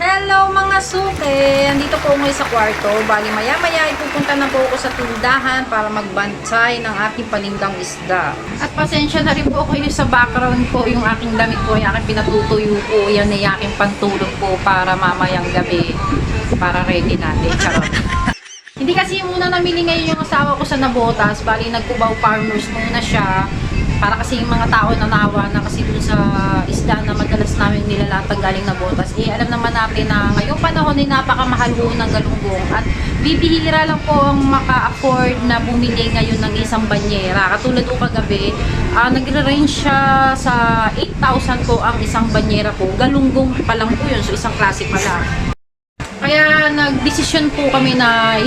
Hello mga suke! Andito po ngayon sa kwarto. Bali maya maya ipupunta na po ako sa tindahan para magbantay ng aking panindang isda. At pasensya na rin po kayo sa background ko. Yung aking damit po, yung aking pinatutuyo po. Yan ay aking pantulog po para mamayang gabi. Para ready natin. Charot. Hindi kasi muna namili ngayon yung asawa ko sa Nabotas. Bali, nagkubaw farmers muna siya. Para kasi yung mga tao nanawa na kasi dun sa isda na madalas namin nilalatag galing na botas. Eh, alam naman natin na ngayong panahon ay napakamahal po ng galunggong. At bibihira lang po ang maka-afford na bumili ngayon ng isang banyera. Katulad po kagabi, ah, nagre-range siya sa 8,000 po ang isang banyera po. Galunggong pa lang po yun. So, isang klase pa lang. Kaya nagdesisyon po kami na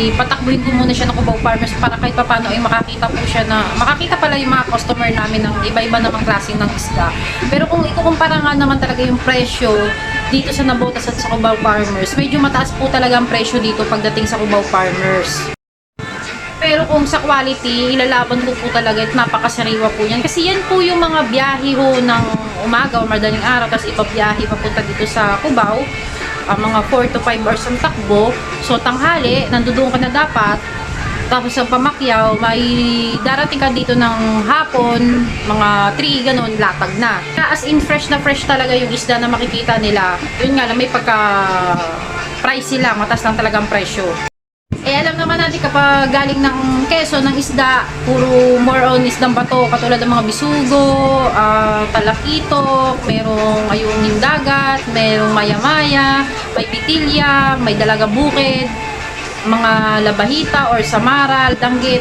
ipatakbuhin ko muna siya ng Cubao Farmers para kahit papano ay makakita po siya na makakita pala yung mga customer namin ng iba-iba namang klase ng isda. Pero kung ikukumpara nga naman talaga yung presyo dito sa Nabotas at sa Cubao Farmers, medyo mataas po talaga ang presyo dito pagdating sa Cubao Farmers. Pero kung sa quality, ilalaban ko po talaga at napakasariwa po yan. Kasi yan po yung mga biyahe ho ng umaga o madaling araw, tapos ipabiyahe papunta dito sa Cubao. Ang mga 4 to 5 hours ang takbo. So, tanghali, nandoon ka na dapat. Tapos sa pamakyaw, may darating ka dito ng hapon, mga 3, ganun, latag na. As in, fresh na fresh talaga yung isda na makikita nila. Yun nga lang, may pagka pricey lang, matas lang talagang presyo. Eh, alam naman natin kapag galing ng keso, ng isda, puro more on isdang bato, katulad ng mga bisugo, ah, talakito, merong ayungin dagat, merong maya-maya, may bitilya, may dalaga bukid, mga labahita or samaral, danggit.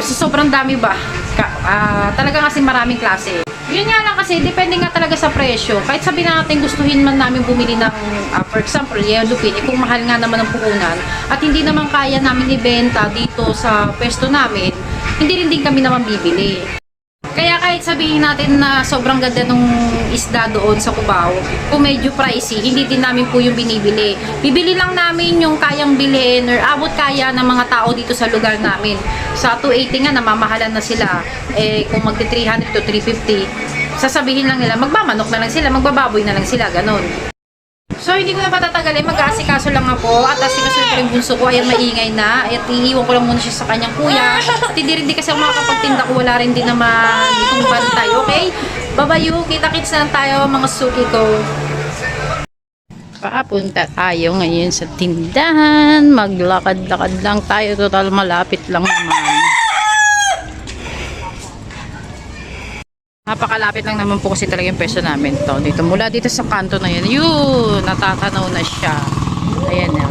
So, sobrang dami ba? Ka, ah, talaga kasi maraming klase. Yun nga lang kasi, depende nga talaga sa presyo. Kahit sabihin natin gustuhin man namin bumili ng, ah, for example, yellow pin, kung mahal nga naman ang puhunan, at hindi naman kaya namin ibenta dito sa pwesto namin, hindi rin din kami naman bibili. Kaya kahit sabihin natin na sobrang ganda nung isda doon sa Cubao, kung medyo pricey, hindi din namin po yung binibili. Bibili lang namin yung kayang bilhin or abot kaya ng mga tao dito sa lugar namin. Sa 280 nga, namamahalan na sila. Eh, kung magti 300 to 350, sasabihin lang nila, magmamanok na lang sila, magbababoy na lang sila, ganun. So, hindi ko na patatagalin. Mag-aasikaso lang ako. At asikaso ko yung bunso ko. Ayan, maingay na. At iiwan ko lang muna siya sa kanyang kuya. At hindi rin din kasi ako makakapagtinda ko. Wala rin din naman itong bantay. Okay? Babayu. Kita-kits na tayo mga suki ko. Papunta tayo ngayon sa tindahan. Maglakad-lakad lang tayo. Total malapit lang naman. Napakalapit lang naman po kasi talaga yung pwesto namin to. Dito mula dito sa kanto na yun. Yun, natatanaw na siya. Ayan na.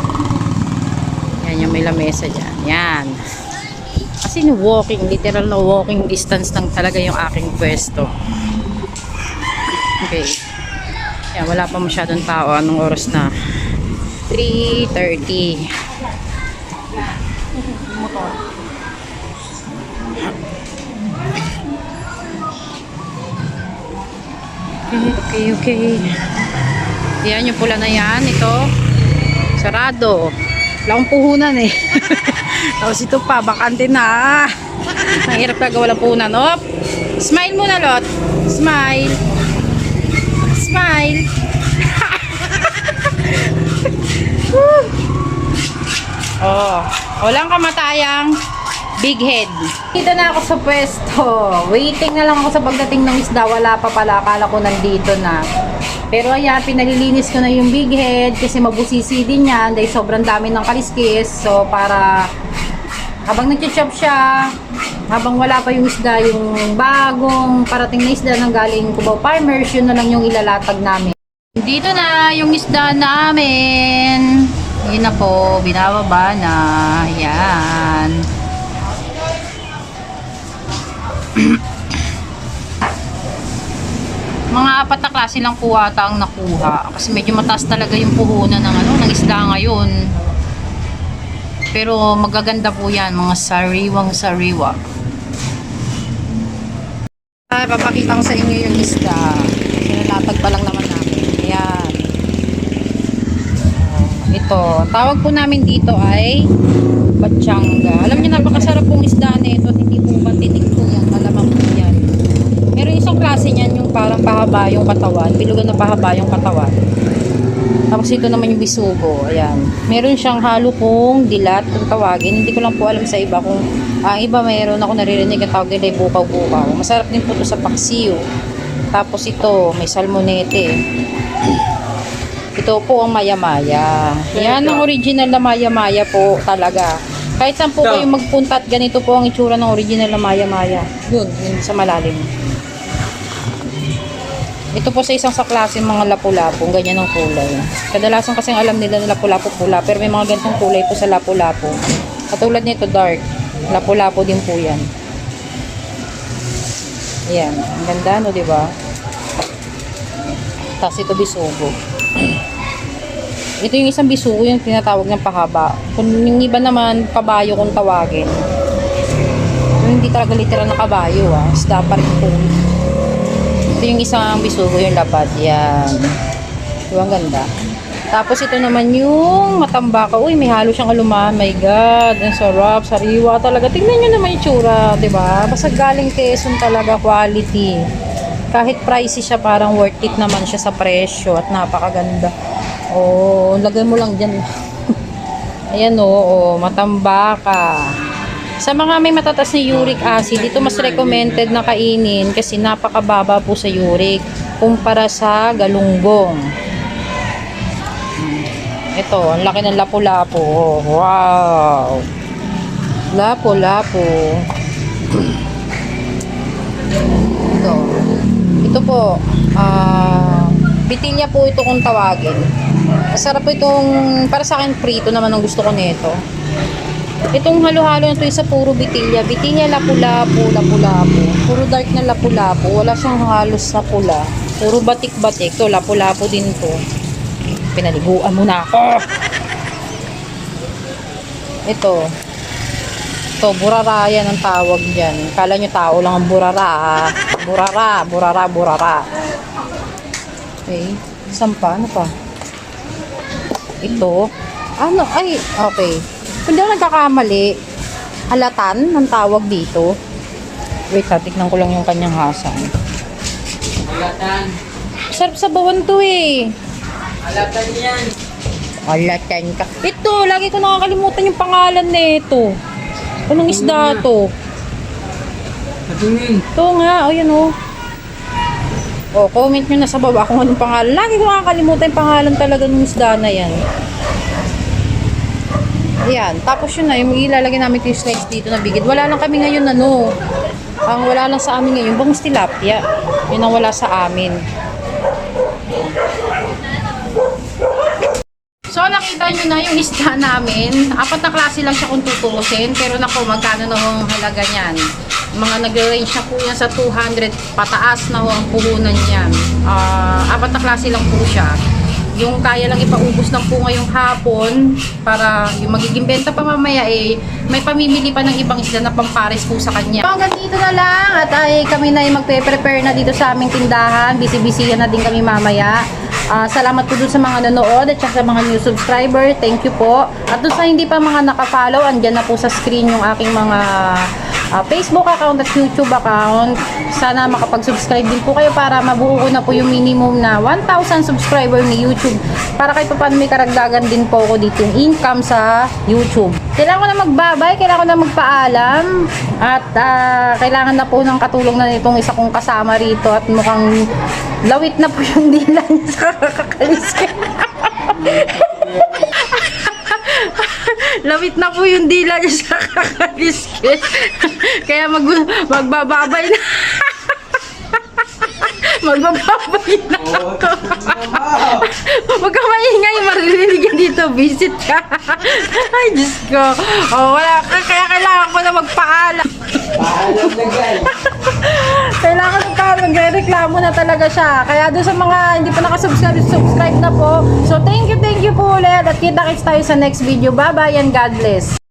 Yan yung may lamesa dyan. Yan. Kasi walking, literal na walking distance lang talaga yung aking pwesto. Okay. Yan, wala pa masyadong tao. Anong oras na? 3.30. Motor. Okay, okay. Yan yung pula na yan. Ito. Sarado. Wala akong puhunan eh. Tapos ito pa, bakante na. Ang hirap walang puhunan. Op! Smile muna, Lot. Smile. Smile. Oh, walang kamatayang big head. Dito na ako sa pwesto. Waiting na lang ako sa pagdating ng isda. Wala pa pala. Akala ko nandito na. Pero ayan, pinalilinis ko na yung big head kasi mabusisi din yan dahil sobrang dami ng kaliskis. So, para habang nag-chop siya, habang wala pa yung isda, yung bagong parating na isda ng galing Cubao Farmers, yun na lang yung ilalatag namin. Dito na yung isda namin. Yun na po, binababa na. Yan. Mga apat na klase lang po ang nakuha. Kasi medyo mataas talaga yung puhunan ng, ano, ng isda ngayon. Pero magaganda po yan, mga sariwang sariwa. Ay, papakita ko sa inyo yung isda. Sinalatag pa lang naman namin. Ayan. Ito, tawag po namin dito ay Batsanga. Alam niyo, napakasarap pong isda nito. Hindi po ba tinik po yan. Malamang po yan. Meron isang klase niyan yung parang pahaba yung katawan. Bilugan na pahaba yung katawan. Tapos ito naman yung bisugo. Ayan. Meron siyang halo pong dilat kung tawagin. Hindi ko lang po alam sa iba kung ang iba mayroon ako naririnig ang tawag nila bukaw-bukaw. Masarap din po ito sa paksiw. Tapos ito, may salmonete. Ito po ang maya-maya. Yan ang original na maya-maya po talaga. Kahit saan po kayo magpunta at ganito po ang itsura ng original na maya-maya. Yun, yun sa malalim. Ito po sa isang sa klase mga lapu-lapu, ganyan ang kulay. Kadalasan kasi alam nila na lapu-lapu pula, pero may mga ganitong kulay po sa lapu-lapu. Katulad nito dark, lapu-lapu din po yan. Ayan, ang ganda no, di ba? Tapos ito bisugo. Ito yung isang bisugo yung tinatawag ng pahaba. Kung yung iba naman, kabayo kung tawagin. Yung hindi talaga literal na kabayo ah. Isda pa rin po. Ito yung isang bisugo yung lapad. Yan. Diba ang ganda? Tapos ito naman yung matambaka. Uy, may halo siyang aluman. My God, ang sarap, sariwa talaga. Tingnan nyo naman yung tsura, ba? Basta galing Quezon talaga, quality. Kahit pricey siya, parang worth it naman siya sa presyo at napakaganda. Oh, lagay mo lang dyan. Ayan o, oh, matambaka. Sa mga may matatas na uric acid, ito mas recommended na kainin kasi napakababa po sa uric kumpara sa galunggong. Ito, ang laki ng lapu-lapu. Oh, wow! Lapu-lapu. Ito. Ito po, ah, bitilya po ito kung tawagin. Masarap po itong, para sa akin, prito naman ang gusto ko nito. Itong halo-halo na ito isa puro bitilya. Bitilya lapu-lapu, lapu-lapu. Puro dark na lapu-lapu. Wala siyang halos na pula. Puro batik-batik. Ito, lapu-lapu din to. Pinaliguan mo na ako. Ito. Ito, burara yan ang tawag dyan. Kala nyo tao lang ang burara. Burara, burara, burara. Okay. Saan pa? Ano pa? Ito. Ano? Ay, okay. Kung di ako nagkakamali, halatan ang tawag dito. Wait, ha, tignan ko lang yung kanyang hasan. Alatan. Sarap sa bawan to eh. Alatan yan. Halatan ka. Ito, lagi ko nakakalimutan yung pangalan nito. Anong isda to? Patingin. Ito nga, o yan o. O, comment nyo na sa baba kung anong pangalan. Lagi ko nakakalimutan yung pangalan talaga ng isda na yan. Ayan, tapos yun na, yung ilalagay namin yung slice dito na bigid. Wala lang kami ngayon ano. Ang wala lang sa amin ngayon, bangus tilapia. Yun ang wala sa amin. So, nakita nyo na yung isda namin. Apat na klase lang siya kung tutuusin. Pero nako, magkano na ang halaga niyan? Mga nag-range na po yan sa 200 pataas na ho ang puhunan niyan. Ah, apat na klase lang po siya. Yung kaya lang ipaubos lang po ngayong hapon para yung magiging benta pa mamaya eh may pamimili pa ng ibang isda na pampares po sa kanya. So, hanggang dito na lang at ay kami na ay magpe-prepare na dito sa aming tindahan. Busy-busy na din kami mamaya. Ah, salamat po dun sa mga nanood at sa mga new subscriber. Thank you po. At dun sa hindi pa mga nakafollow, andyan na po sa screen yung aking mga ah, Facebook account at YouTube account. Sana makapag-subscribe din po kayo para mabuo ko na po yung minimum na 1,000 subscriber ni YouTube. Para kahit pa paano may karagdagan din po ako dito yung income sa YouTube. Kailangan ko na magbabay, kailangan ko na magpaalam at ah, kailangan na po ng katulong na nitong isa kong kasama rito at mukhang lawit na po yung dila niya sa kakakalisin. Lawit na po yung dila niya sa kakaliskin. Kaya mag magbababay na. magbababay na ako. Huwag ka maingay, maririnig yan dito. Visit ka. Ay, Diyos ko. Oh, wala, kaya kailangan ko na magpaalam. Paalam na guys. Kailangan tao, nagre-reklamo na talaga siya. Kaya doon sa mga hindi pa nakasubscribe, subscribe na po. So, thank you, thank you po ulit. At kita-kits tayo sa next video. Bye-bye and God bless.